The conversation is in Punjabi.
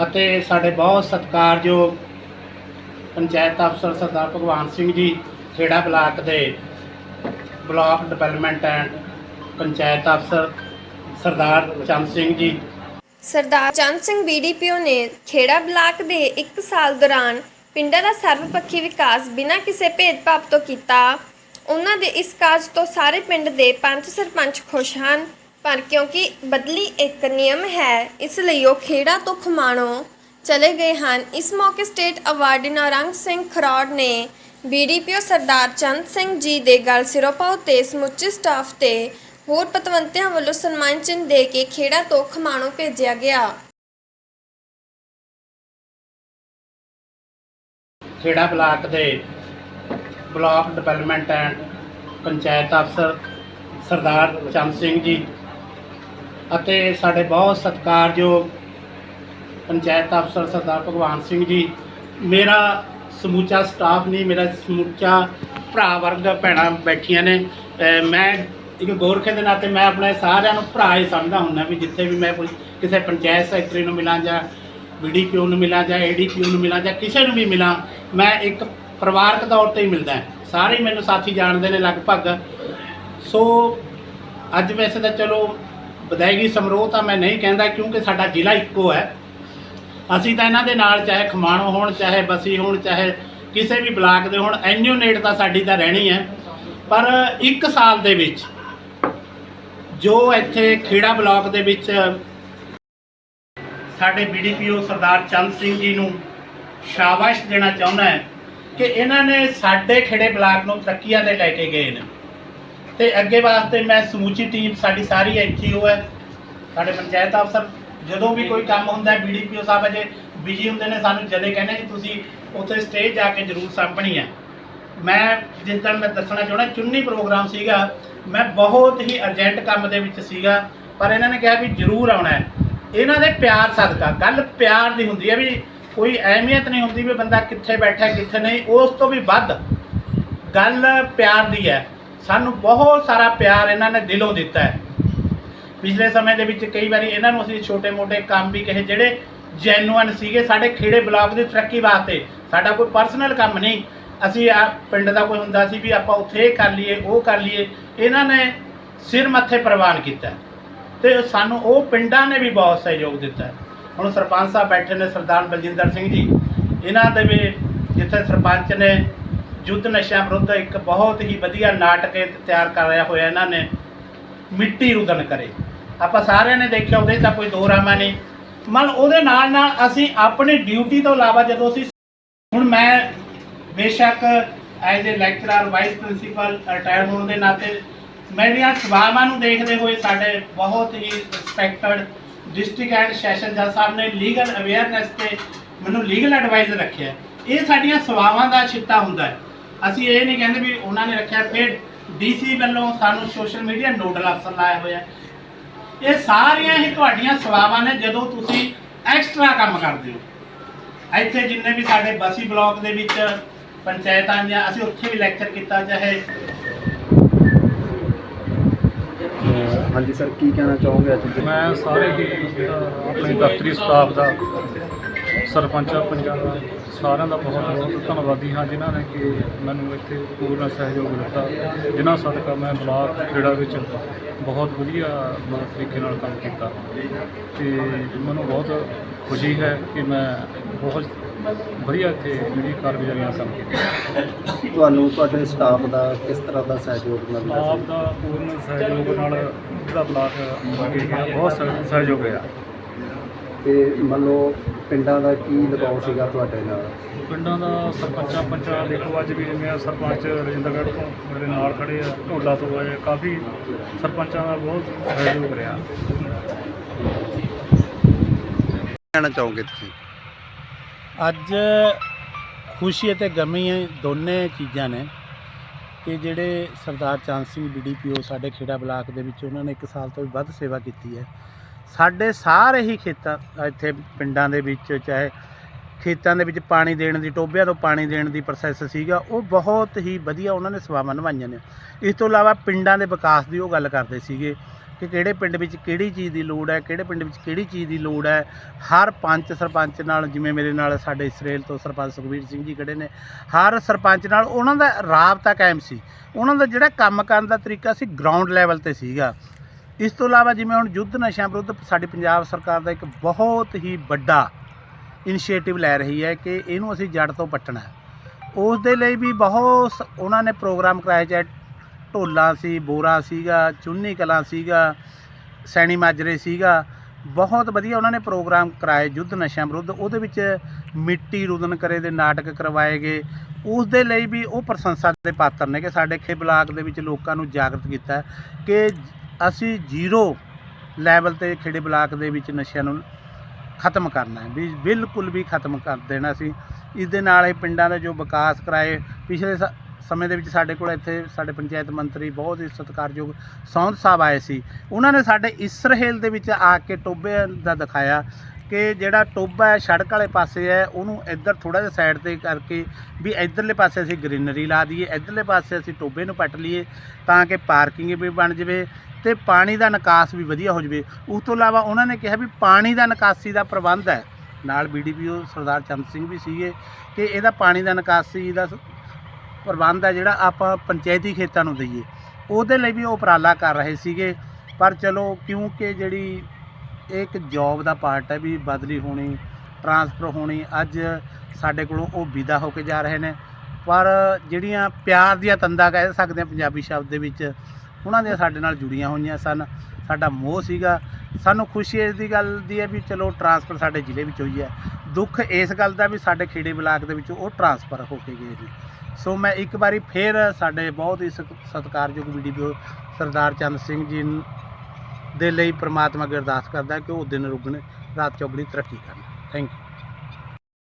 ਅਤੇ ਸਾਡੇ ਬਹੁਤ ਸਤਿਕਾਰਯੋਗ ਪੰਚਾਇਤ ਅਫਸਰ ਸਰਦਾਰ ਭਗਵਾਨ ਸਿੰਘ ਜੀ, ਖੇੜਾ ਬਲਾਕ ਦੇ ਬਲਾਕ ਡਿਵੈਲਪਮੈਂਟ ਐਂਡ ਪੰਚਾਇਤ ਅਫਸਰ ਸਰਦਾਰ ਚੰਦ ਸਿੰਘ ਜੀ। ਸਰਦਾਰ ਚੰਦ ਸਿੰਘ ਬੀਡੀਪੀਓ ਨੇ ਖੇੜਾ ਬਲਾਕ ਦੇ 1 ਸਾਲ ਦੌਰਾਨ ਪਿੰਡਾਂ ਦਾ ਸਰਵਪੱਖੀ ਵਿਕਾਸ ਬਿਨਾਂ ਕਿਸੇ ਭੇਦਭਾਵ ਤੋਂ ਕੀਤਾ। ਉਹਨਾਂ ਦੇ ਇਸ ਕਾਰਜ ਤੋਂ ਸਾਰੇ ਪਿੰਡ ਦੇ ਪੰਚ ਸਰਪੰਚ ਖੁਸ਼ ਹਨ। ਪਰ ਕਿਉਂਕਿ ਬਦਲੀ ਇੱਕ ਨਿਯਮ ਹੈ, ਇਸ ਲਈ ਉਹ ਖੇੜਾ ਤੋਂ ਖਮਾਣੋ ਚਲੇ ਗਏ ਹਨ। ਇਸ ਮੌਕੇ ਸਟੇਟ ਅਵਾਰਡੀ ਨੌਰੰਗ ਸਿੰਘ ਖਰੌੜ ਨੇ ਬੀਡੀਪੀਓ ਸਰਦਾਰ ਚੰਦ ਸਿੰਘ ਜੀ ਦੇ ਗਲ ਸਿਰੋਪਾਉ ਤੇ ਸਮੁੱਚੇ ਸਟਾਫ ਤੇ ਹੋਰ ਪਤਵੰਤਿਆਂ ਵੱਲੋਂ ਸਨਮਾਨ ਚਿੰਨ੍ਹ ਦੇ ਕੇ ਖੇੜਾ ਤੋਂ ਖਮਾਣੋ ਭੇਜਿਆ ਗਿਆ। ਖੇੜਾ ਬਲਾਕ ਦੇ ਬਲਾਕ ਡਿਵੈਲਪਮੈਂਟ ਐਂਡ ਪੰਚਾਇਤ ਅਫਸਰ ਸਰਦਾਰ ਚੰਦ ਸਿੰਘ ਜੀ ਅਤੇ ਸਾਡੇ ਬਹੁਤ ਸਤਿਕਾਰਯੋਗ ਪੰਚਾਇਤ ਅਫਸਰ ਸਰਦਾਰ ਭਗਵਾਨ ਸਿੰਘ ਜੀ, ਮੇਰਾ ਸਮੂਚਾ ਸਟਾਫ ਨਹੀਂ, ਮੇਰਾ ਸਮੂਚਾ ਭਰਾ ਵਰਗ ਭੈਣਾਂ ਬੈਠੀਆਂ ਨੇ। ਮੈਂ ਇੱਕ ਗੋਰਖੇ ਦੇ ਨਾਤੇ ਮੈਂ ਆਪਣੇ ਸਾਰਿਆਂ ਨੂੰ ਭਰਾ ਹੀ ਸਮਝਦਾ ਹੁੰਦਾ ਵੀ ਜਿੱਥੇ ਵੀ ਮੈਂ ਕਿਸੇ ਪੰਚਾਇਤ ਸੈਕਟਰੀ ਨੂੰ ਮਿਲਾਂ ਜਾਂ ਬੀਡੀਪੀਓ ਨੂੰ ਮਿਲਾਂ ਜਾਂ ਏਡੀਪੀਓ ਨੂੰ ਮਿਲਾਂ ਜਾਂ ਕਿਸੇ ਨੂੰ ਵੀ ਮਿਲਾਂ, ਮੈਂ ਇੱਕ ਪਰਿਵਾਰਕ ਤੌਰ ਤੇ ਹੀ ਮਿਲਦਾ ਸਾਰੇ ਮੈਨੂੰ ਸਾਥੀ ਜਾਣਦੇ ਨੇ ਲਗਭਗ। ਸੋ ਅੱਜ ਵੈਸੇ ਤਾਂ ਚਲੋ ਵਿਦਾਇਗੀ ਸਮਾਰੋਹ ਤਾਂ ਮੈਂ ਨਹੀਂ ਕਹਿੰਦਾ ਕਿਉਂਕਿ ਸਾਡਾ ਜ਼ਿਲ੍ਹਾ ਇੱਕੋ ਹੈ। ਅਸੀਂ ਤਾਂ ਇਹਨਾਂ ਦੇ ਨਾਲ ਚਾਹੇ ਖਮਾਣੋ ਹੋਣ, ਚਾਹੇ ਬਸੀ ਹੋਣ, ਚਾਹੇ ਕਿਸੇ ਵੀ ਬਲਾਕ ਦੇ ਹੋਣ ਐਨਿਊਨੇਟ ਤਾਂ ਸਾਡੀ ਤਾਂ ਰਹਿਣੀ ਹੈ। ਪਰ ਇੱਕ ਸਾਲ ਦੇ ਵਿੱਚ ਜੋ ਇੱਥੇ ਖੇੜਾ ਬਲਾਕ ਦੇ ਵਿੱਚ ਸਾਡੇ ਬੀਡੀਪੀਓ ਸਰਦਾਰ ਚੰਦ ਸਿੰਘ ਜੀ ਨੂੰ ਸ਼ਾਬਾਸ਼ ਦੇਣਾ ਚਾਹੁੰਦਾ ਹੈ ਕਿ ਇਹਨਾਂ ਨੇ ਸਾਡੇ ਖੇੜੇ ਬਲਾਕ ਨੂੰ ਤਰੱਕੀਆਂ ਤੇ ਲੈ ਕੇ ਗਏ ਨੇ। ਤੇ ਅੱਗੇ ਵਾਸਤੇ ਮੈਂ ਸਮੂਚੀ ਟੀਮ ਸਾਡੀ ਸਾਰੀ ਐਨਜੀਓ ਹੈ, ਸਾਡੇ ਪੰਚਾਇਤ ਅਫਸਰ, ਜਦੋਂ ਵੀ ਕੋਈ ਕੰਮ ਹੁੰਦਾ ਬੀਡੀਪੀਓ ਸਾਹਿਬ ਅਜੇ ਬਿਜ਼ੀ ਹੁੰਦੇ ਨੇ, ਸਾਨੂੰ ਜਦੇ ਕਹਿੰਦੇ ਕਿ ਤੁਸੀਂ ਉੱਥੇ ਸਟੇਜ ਜਾ ਕੇ ਜ਼ਰੂਰ ਸਾਂਭਣੀ ਹੈ। ਮੈਂ ਜਿਸ ਤਰ੍ਹਾਂ ਮੈਂ ਦੱਸਣਾ ਚਾਹੁੰਦਾ, ਚੁੰਨੀ ਪ੍ਰੋਗਰਾਮ ਸੀਗਾ, ਮੈਂ ਬਹੁਤ ਹੀ ਅਰਜੈਂਟ ਕੰਮ ਦੇ ਵਿੱਚ ਸੀਗਾ, ਪਰ ਇਹਨਾਂ ਨੇ ਕਿਹਾ ਵੀ ਜ਼ਰੂਰ ਆਉਣਾ ਹੈ। ਇਹਨਾਂ ਦੇ ਪਿਆਰ ਸਦਕਾ, ਗੱਲ ਪਿਆਰ ਦੀ ਹੁੰਦੀ ਹੈ ਵੀ ਕੋਈ ਅਹਿਮੀਅਤ ਨਹੀਂ ਹੁੰਦੀ ਵੀ ਬੰਦਾ ਕਿੱਥੇ ਬੈਠਾ, ਕਿੱਥੇ ਨਹੀਂ, ਉਸ ਤੋਂ ਵੀ ਵੱਧ ਗੱਲ ਪਿਆਰ ਦੀ ਹੈ। ਸਾਨੂੰ ਬਹੁਤ ਸਾਰਾ ਪਿਆਰ ਇਹਨਾਂ ਨੇ ਦਿਲੋਂ ਦਿੱਤਾ ਹੈ। ਪਿਛਲੇ ਸਮੇਂ ਦੇ ਵਿੱਚ ਕਈ ਵਾਰੀ ਇਹਨਾਂ ਨੂੰ ਅਸੀਂ ਛੋਟੇ-ਮੋਟੇ ਕੰਮ ਵੀ ਕਹੇ, ਜਿਹੜੇ ਜੈਨੂਅਨ ਸੀਗੇ, ਸਾਡੇ ਖੇੜੇ ਬਲਾਕ ਦੀ ਤਰੱਕੀ ਵਾਸਤੇ। ਸਾਡਾ ਕੋਈ ਪਰਸਨਲ ਕੰਮ ਨਹੀਂ। ਅਸੀਂ ਆ ਪਿੰਡ ਦਾ ਕੋਈ ਹੁੰਦਾ ਸੀ ਵੀ ਆਪਾਂ ਉੱਥੇ ਇਹ ਕਰ ਲਈਏ, ਉਹ ਕਰ ਲਈਏ। ਇਹਨਾਂ ਨੇ ਸਿਰ ਮੱਥੇ ਪ੍ਰਵਾਨ ਕੀਤਾ। ਤੇ ਸਾਨੂੰ ਉਹ ਪਿੰਡਾਂ ਨੇ ਵੀ ਬਹੁਤ ਸਹਿਯੋਗ ਦਿੱਤਾ। ਹੁਣ ਸਰਪੰਚ ਸਾਹਿਬ ਬੈਠੇ ਨੇ, ਸਰਦਾਰ ਬਲਜਿੰਦਰ ਸਿੰਘ ਜੀ। ਇਹਨਾਂ ਦੇ ਵੀ ਜਿੱਥੇ ਸਰਪੰਚ ਨੇ ਯੁੱਧ ਨਸ਼ਿਆਂ ਵਿਰੁੱਧ ਇੱਕ ਬਹੁਤ ਹੀ ਵਧੀਆ ਨਾਟਕ ਤਿਆਰ ਕਰ ਰਿਹਾ ਹੋਇਆ ਇਹਨਾਂ ਨੇ, ਮਿੱਟੀ ਰੁਦਨ ਕਰੇ। ਆਪਾਂ ਸਾਰਿਆਂ ਨੇ ਦੇਖਿਆ ਉਹਦੇ 'ਚ ਤਾਂ ਕੋਈ ਦੋ ਰਾਮਾ ਨਹੀਂ ਮਨ ਉਹਦੇ ਨਾਲ ਨਾਲ ਅਸੀਂ ਆਪਣੀ ਡਿਊਟੀ ਤੋਂ ਇਲਾਵਾ ਜਦੋਂ ਅਸੀਂ ਹੁਣ ਮੈਂ ਬੇਸ਼ੱਕ as a lecturer, vice principal retire ਹੋਣ ਦੇ ਨਾਤੇ ਮੇਰੀਆਂ ਸੇਵਾਵਾਂ ਨੂੰ ਦੇਖਦੇ ਹੋਏ ਸਾਡੇ ਬਹੁਤ ਹੀ ਰਿਸਪੈਕਟਡ ਡਿਸਟ੍ਰਿਕਟ ਐਂਡ ਸੈਸ਼ਨ ਜੱਜ ਸਾਹਿਬ ਨੇ ਲੀਗਲ ਅਵੇਅਰਨੈਸ ਤੇ ਮੈਨੂੰ ਲੀਗਲ ਐਡਵਾਈਸ ਰੱਖਿਆ। ਇਹ ਸਾਡੀਆਂ ਸੇਵਾਵਾਂ ਦਾ ਛਿੱਟਾ ਹੁੰਦਾ ਹੈ। ਅਸੀਂ ਇਹ ਨਹੀਂ ਕਹਿੰਦੇ ਵੀ ਉਹਨਾਂ ਨੇ ਰੱਖਿਆ ਫਿਰ ਡੀਸੀ ਵੱਲੋਂ ਸਾਨੂੰ ਸੋਸ਼ਲ ਮੀਡੀਆ ਨੋਡਲ ਅਫਸਰ ਲਾਇਆ ਹੋਇਆ ਇਹ ਸਾਰੀਆਂ ਹੀ ਤੁਹਾਡੀਆਂ ਸੇਵਾਵਾਂ ਨੇ ਜਦੋਂ ਤੁਸੀਂ ਐਕਸਟਰਾ ਕੰਮ ਕਰਦੇ ਹੋ। ਇੱਥੇ ਜਿੰਨੇ ਵੀ ਸਾਡੇ ਬਸੀ ਬਲਾਕ ਦੇ ਵਿੱਚ ਪੰਚਾਇਤਾਂ ਜਾਂ ਅਸੀਂ ਉੱਥੇ ਵੀ ਲੈਕਚਰ ਕੀਤਾ ਚਾਹੇ ਹਾਂਜੀ ਸਰ ਕੀ ਕਹਿਣਾ ਚਾਹੋਗੇ ਅੱਜ ਮੈਂ ਸਾਰੇ ਹੀ ਆਪਣੇ ਦਫ਼ਤਰੀ ਸਟਾਫ ਦਾ ਸਰਪੰਚਾਂ ਪੰਜਾਂ ਸਾਰਿਆਂ ਦਾ ਬਹੁਤ ਬਹੁਤ ਧੰਨਵਾਦੀ ਹਾਂ ਜਿਨ੍ਹਾਂ ਨੇ ਕਿ ਮੈਨੂੰ ਇੱਥੇ ਪੂਰਨ ਸਹਿਯੋਗ ਦਿੱਤਾ। ਜਿਨ੍ਹਾਂ ਸਦਕਾ ਮੈਂ ਬਲਾਕ ਖੇੜਾ ਵਿੱਚ ਬਹੁਤ ਵਧੀਆ ਮਤਲਬ ਤਰੀਕੇ ਨਾਲ ਕੰਮ ਕੀਤਾ। ਤੇ ਮੈਨੂੰ ਬਹੁਤ ਖੁਸ਼ੀ ਹੈ ਕਿ ਮੈਂ ਬਹੁਤ ਵਧੀਆ ਇੱਥੇ ਜਿਹੜੀ ਕਾਰਗੁਜ਼ਾਰੀਆਂ ਕੰਮ ਕੀਤੀ ਤੁਹਾਨੂੰ ਤੁਹਾਡੇ ਸਟਾਫ ਦਾ ਕਿਸ ਤਰ੍ਹਾਂ ਦਾ ਸਹਿਯੋਗ ਮਿਲਦਾ ਆਪ ਦਾ ਪੂਰਨ ਸਹਿਯੋਗ ਨਾਲ ਜਿਹੜਾ ਬਲਾਕ ਅੱਗੇ ਗਿਆ ਬਹੁਤ ਸਹਿ- ਸਹਿਯੋਗ ਹੈ ਤੇ ਮੰਨ ਲਓ ਪਿੰਡਾਂ ਦਾ ਕੀ ਲਗਾਓ ਸੀਗਾ ਤੁਹਾਡੇ ਨਾਲ? ਪਿੰਡਾਂ ਦਾ ਸਰਪੰਚਾਂ ਪੰਚਾਂ ਦੇਖੋ ਅੱਜ ਵੀ ਜਿਵੇਂ ਸਰਪੰਚ ਰਜਿੰਦਰਗੜ੍ਹ ਤੋਂ ਮੇਰੇ ਨਾਲ ਖੜੇ ਆ ਢੋਲਾ ਤੋਂ ਆਏ ਕਾਫੀ ਸਰਪੰਚਾਂ ਦਾ ਬਹੁਤ ਸਹਿਯੋਗ ਰਿਹਾ। ਕਹਿਣਾ ਚਾਹੋਗੇ ਤੁਸੀਂ? ਅੱਜ ਖੁਸ਼ੀ ਅਤੇ ਗਮੀ ਦੋਨੇ ਚੀਜ਼ਾਂ ਨੇ ਕਿ ਜਿਹੜੇ ਸਰਦਾਰ ਚੰਦ ਸਿੰਘ ਬੀਡੀਪੀਓ ਸਾਡੇ ਖੇੜਾ ਬਲਾਕ ਦੇ ਵਿੱਚ ਉਹਨਾਂ ਨੇ 1 ਸਾਲ ਤੋਂ ਵੀ ਵੱਧ ਸੇਵਾ ਕੀਤੀ ਹੈ। ਸਾਡੇ ਸਾਰੇ ਹੀ ਖੇਤਾਂ ਇੱਥੇ ਪਿੰਡਾਂ ਦੇ ਵਿੱਚ ਚਾਹੇ ਖੇਤਾਂ ਦੇ ਵਿੱਚ ਪਾਣੀ ਦੇਣ ਦੀ ਟੋਬਿਆਂ ਤੋਂ ਪਾਣੀ ਦੇਣ ਦੀ ਪ੍ਰੋਸੈਸ ਸੀਗਾ, ਉਹ ਬਹੁਤ ਹੀ ਵਧੀਆ ਉਹਨਾਂ ਨੇ ਸੇਵਾਵਾਂ ਨਿਭਾਈਆਂ ਨੇ। ਇਸ ਤੋਂ ਇਲਾਵਾ ਪਿੰਡਾਂ ਦੇ ਵਿਕਾਸ ਦੀ ਉਹ ਗੱਲ ਕਰਦੇ ਸੀਗੇ ਕਿ ਕਿਹੜੇ ਪਿੰਡ ਵਿੱਚ ਕਿਹੜੀ ਚੀਜ਼ ਦੀ ਲੋੜ ਹੈ, ਕਿਹੜੇ ਪਿੰਡ ਵਿੱਚ ਕਿਹੜੀ ਚੀਜ਼ ਦੀ ਲੋੜ ਹੈ। ਹਰ ਪੰਚ ਸਰਪੰਚ ਨਾਲ, ਜਿਵੇਂ ਮੇਰੇ ਨਾਲ ਸਾਡੇ ਇਸਰੇਲ ਤੋਂ ਸਰਪੰਚ ਸੁਖਵੀਰ ਸਿੰਘ ਜੀ ਖੜੇ ਨੇ, ਹਰ ਸਰਪੰਚ ਨਾਲ ਉਹਨਾਂ ਦਾ ਰਾਬਤਾ ਕਾਇਮ ਸੀ। ਉਹਨਾਂ ਦਾ ਜਿਹੜਾ ਕੰਮ ਕਰਨ ਦਾ ਤਰੀਕਾ ਸੀ ਗਰਾਊਂਡ ਲੈਵਲ ਤੇ ਸੀਗਾ। ਇਸ ਤੋਂ ਇਲਾਵਾ ਜਿਵੇਂ ਹੁਣ ਯੁੱਧ ਨਸ਼ਿਆਂ ਵਿਰੁੱਧ ਸਾਡੀ ਪੰਜਾਬ ਸਰਕਾਰ ਦਾ ਇੱਕ ਬਹੁਤ ਹੀ ਵੱਡਾ ਇਨੀਸ਼ੀਏਟਿਵ ਲੈ ਰਹੀ ਹੈ ਕਿ ਇਹਨੂੰ ਅਸੀਂ ਜੜ ਤੋਂ ਪੱਟਣਾ ਉਸ ਦੇ ਲਈ ਵੀ ਬਹੁਤ ਸ- ਉਹਨਾਂ ਨੇ ਪ੍ਰੋਗਰਾਮ ਕਰਾਏ ਚਾਹੇ ਢੋਲਾ ਸੀ, ਬੋਰਾ ਸੀਗਾ, ਚੁੰਨੀ ਕਲਾਂ ਸੀਗਾ, ਸੈਣੀ ਮਾਜਰੇ ਸੀਗਾ। ਬਹੁਤ ਵਧੀਆ ਉਹਨਾਂ ਨੇ ਪ੍ਰੋਗਰਾਮ ਕਰਾਏ ਯੁੱਧ ਨਸ਼ਿਆਂ ਵਿਰੁੱਧ। ਉਹਦੇ ਵਿੱਚ ਮਿੱਟੀ ਰੁਦਨ ਕਰੇ ਦੇ ਨਾਟਕ ਕਰਵਾਏ ਗਏ। ਉਸ ਦੇ ਲਈ ਵੀ ਉਹ ਪ੍ਰਸ਼ੰਸਾ ਦੇ ਪਾਤਰ ਨੇ ਕਿ ਸਾਡੇ ਖੇ ਬਲਾਕ ਦੇ ਵਿੱਚ ਲੋਕਾਂ ਨੂੰ ਜਾਗਰਤ ਕੀਤਾ ਕਿ ਅਸੀਂ ਜ਼ੀਰੋ ਲੈਵਲ ਤੇ ਖੇੜੇ ਬਲਾਕ ਦੇ ਵਿੱਚ ਨਸ਼ਿਆਂ ਨੂੰ ਖਤਮ ਕਰਨਾ ਹੈ। ਵੀ ਬਿਲਕੁਲ ਵੀ ਖਤਮ ਕਰ ਦੇਣਾ ਸੀ। ਇਸ ਦੇ ਨਾਲ ਇਹ ਪਿੰਡਾਂ ਦਾ ਜੋ ਵਿਕਾਸ ਕਰਾਏ, ਪਿਛਲੇ ਸ- ਸਮੇਂ ਦੇ ਵਿੱਚ ਸਾਡੇ ਕੋਲ ਇੱਥੇ ਸਾਡੇ ਪੰਚਾਇਤ ਮੰਤਰੀ ਬਹੁਤ ਹੀ ਸਤਿਕਾਰਯੋਗ ਸੌਂਦ ਸਾਹਿਬ ਆਏ ਸੀ। ਉਹਨਾਂ ਨੇ ਸਾਡੇ ਇਸਰਾਏਲ ਦੇ ਵਿੱਚ ਆ ਕੇ ਟੋਬੇ ਦਾ ਦਿਖਾਇਆ ਕਿ ਜਿਹੜਾ ਟੋਬਾ ਹੈ, ਸੜਕ ਵਾਲੇ ਪਾਸੇ ਹੈ, ਉਹਨੂੰ ਇੱਧਰ ਥੋੜਾ ਜਿਹਾ ਸਾਈਡ ਤੇ ਕਰਕੇ ਵੀ ਇੱਧਰਲੇ ਪਾਸੇ ਅਸੀਂ ਗ੍ਰੀਨਰੀ ਲਾ ਦਈਏ, ਇੱਧਰਲੇ ਪਾਸੇ ਅਸੀਂ ਟੋਬੇ ਨੂੰ ਪੱਟ ਲਈਏ ਤਾਂ ਕਿ ਪਾਰਕਿੰਗ ਵੀ ਬਣ ਜਾਵੇ। ਤੇ ਪਾਣੀ ਦਾ ਨਿਕਾਸ ਵੀ ਵਧੀਆ ਹੋ ਜਾਵੇ। ਉਸ ਤੋਂ ਇਲਾਵਾ ਉਹਨਾਂ ਨੇ ਕਿਹਾ ਵੀ ਪਾਣੀ ਦਾ ਨਿਕਾਸੀ ਦਾ ਪ੍ਰਬੰਧ ਹੈ। ਨਾਲ ਬੀਡੀਪੀਓ ਸਰਦਾਰ ਚੰਦ ਸਿੰਘ ਵੀ ਸੀਗੇ ਕਿ ਇਹਦਾ ਪਾਣੀ ਦਾ ਨਿਕਾਸੀ ਦਾ ਪ੍ਰਬੰਧ ਹੈ ਜਿਹੜਾ ਆਪਾਂ ਪੰਚਾਇਤੀ ਖੇਤਾਂ ਨੂੰ ਦਈਏ। ਉਹਦੇ ਲਈ ਵੀ ਉਹ ਉਪਰਾਲਾ ਕਰ ਰਹੇ ਸੀਗੇ। ਪਰ ਚਲੋ ਕਿਉਂਕਿ ਜਿਹੜੀ ਇਹ ਇੱਕ ਜੌਬ ਦਾ ਪਾਰਟ ਹੈ ਵੀ ਬਦਲੀ ਹੋਣੀ ਟਰਾਂਸਫਰ ਹੋਣੀ, ਅੱਜ ਸਾਡੇ ਕੋਲੋਂ ਉਹ ਵਿਦਾ ਹੋ ਕੇ ਜਾ ਰਹੇ ਨੇ। ਪਰ ਜਿਹੜੀਆਂ ਪਿਆਰ ਦੀਆਂ ਤੰਦਾਂ ਕਹਿ ਸਕਦੇ ਹਾਂ ਪੰਜਾਬੀ ਸ਼ਬਦ ਦੇ ਵਿੱਚ ਉਹਨਾਂ ਦੀਆਂ ਸਾਡੇ ਨਾਲ ਜੁੜੀਆਂ ਹੋਈਆਂ ਸਨ, ਸਾਡਾ ਮੋਹ ਸੀਗਾ। ਸਾਨੂੰ ਖੁਸ਼ੀ ਇਸ ਦੀ ਗੱਲ ਦੀ ਹੈ ਵੀ ਚਲੋ ਟਰਾਂਸਫਰ ਸਾਡੇ ਜ਼ਿਲ੍ਹੇ ਵਿੱਚ ਹੋਈ ਹੈ। ਦੁੱਖ ਇਸ ਗੱਲ ਦਾ ਵੀ ਸਾਡੇ ਖੇੜੇ ਬਲਾਕ ਦੇ ਵਿੱਚ ਉਹ ਟਰਾਂਸਫਰ ਹੋ ਕੇ ਗਏ ਜੀ। ਸੋ ਮੈਂ ਇੱਕ ਵਾਰੀ ਫੇਰ ਸਾਡੇ ਬਹੁਤ ਹੀ ਸਤ- ਸਤਿਕਾਰਯੋਗ ਵੀਡੀਓ ਸਰਦਾਰ ਚੰਦ ਸਿੰਘ ਜੀ ਦੇ ਲਈ ਪ੍ਰਮਾਤਮਾ ਅੱਗੇ ਅਰਦਾਸ ਕਰਦਾ ਕਿ ਉਹ ਦਿਨ ਰੁਗਣੇ ਰਾਤ ਚੌਗਣੀ ਤਰੱਕੀ ਕਰਨ। Thank you